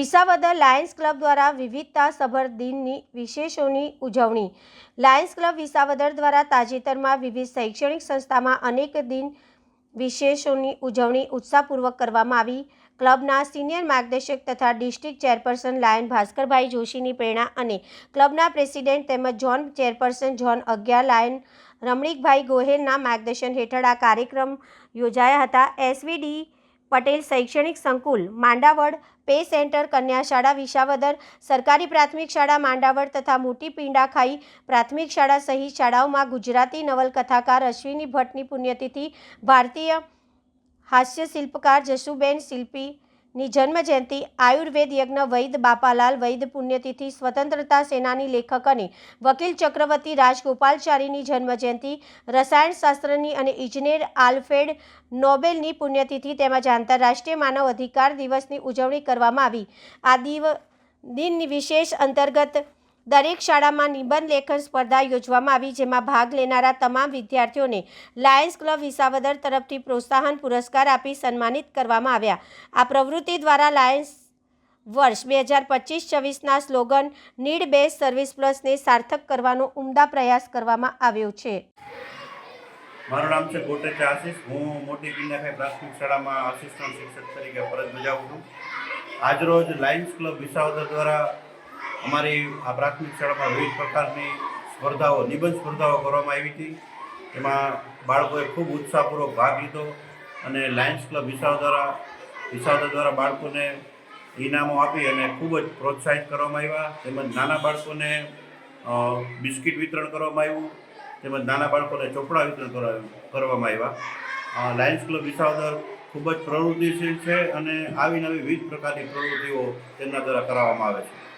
Visavadar Lions club દ્વારા વિવિધતા સભર દિનની વિશેષોની ઉજવણી. લાયન્સ ક્લબ વિસાવદર દ્વારા તાજેતરમાં વિવિધ શૈક્ષણિક સંસ્થામાં અનેક દિન વિશેષોની ઉજવણી ઉત્સાહપૂર્વક કરવામાં આવી. ક્લબના સિનિયર માર્ગદર્શક તથા ડિસ્ટ્રિક્ટ ચેરપર્સન લાયન ભાસ્કરભાઈ જોશીની પ્રેરણા અને ક્લબના પ્રેસિડેન્ટ તેમજ ઝોન ચેરપર્સન ઝોન અગિયાર લાયન રમણીકભાઈ ગોહેલના માર્ગદર્શન હેઠળ આ કાર્યક્રમ યોજાયા હતા. એસવીડી પટેલ શૈક્ષણિક સંકુલ, માંડાવડ, પે સેન્ટર કન્યા શાળા વિસાવદર, સરકારી પ્રાથમિક શાળા, માંડાવડ તથા મોટી પિંડાખાઈ પ્રાથમિક શાળા સહિત શાળાઓમાં ગુજરાતી નવલકથાકાર અશ્વિની ભટ્ટની પુણ્યતિથિ, ભારતીય હાસ્ય શિલ્પકાર જસુબેન શિલ્પીની જન્મજયંતિ આયુર્વેદ યજ્ઞ વૈદ બાપાલાલ વૈદ પુણ્યતિથિ સ્વતંત્રતા સેનાની લેખક અને વકીલ ચક્રવર્તી રાજગોપાલચારીની જન્મજયંતિ રસાયણશાસ્ત્રની અને ઇજનેર આલ્ફેડ નોબેલની પુણ્યતિથિ તેમજ આંતરરાષ્ટ્રીય માનવ અધિકાર દિવસની ઉજવણી કરવામાં આવી. આ દિવ, દિન વિશેષ અંતર્ગત દરેક શાળામાં નિબંધ લેખન સ્પર્ધા યોજવામાં આવી, જેમાં ભાગ લેનારા તમામ વિદ્યાર્થીઓને લાયન્સ ક્લબ વિસાવદર તરફથી પ્રોત્સાહન પુરસ્કાર આપી સન્માનિત કરવામાં આવ્યા. આ પ્રવૃત્તિ દ્વારા લાયન્સ વર્ષ બે હજાર પચીસ છવ્વીસના સ્લોગન નીડ બેઝ સર્વિસ પ્લસને સાર્થક કરવાનો ઉમદા પ્રયાસ કરવામાં આવ્યો છે. મારું નામ છે ગોટેચા આશીષ. હું મોટી પિંડાખાઈ પ્રાથમિક શાળામાં આસિસ્ટન્ટ શિક્ષક તરીકે ફરજ બજાવું છું. આજરોજ લાયન્સ ક્લબ વિસાવદર દ્વારા અમારી આ પ્રાથમિક શાળામાં વિવિધ પ્રકારની સ્પર્ધાઓ, નિબંધ સ્પર્ધાઓ કરવામાં આવી હતી. એમાં બાળકોએ ખૂબ ઉત્સાહપૂર્વક ભાગ લીધો અને લાયન્સ ક્લબ વિસાવદર દ્વારા વિસાવદર દ્વારા બાળકોને ઇનામો આપી અને ખૂબ જ પ્રોત્સાહિત કરવામાં આવ્યા. તેમજ નાના બાળકોને બિસ્કિટ વિતરણ કરવામાં આવ્યું. તેમજ નાના બાળકોને ચોપડા વિતરણ કરા- કરવામાં આવ્યા. લાયન્સ ક્લબ વિસાવદર ખૂબ જ પ્રવૃત્તિશીલ છે અને આવી નવી વિવિધ પ્રકારની પ્રવૃત્તિઓ તેમના દ્વારા કરાવવામાં આવે છે.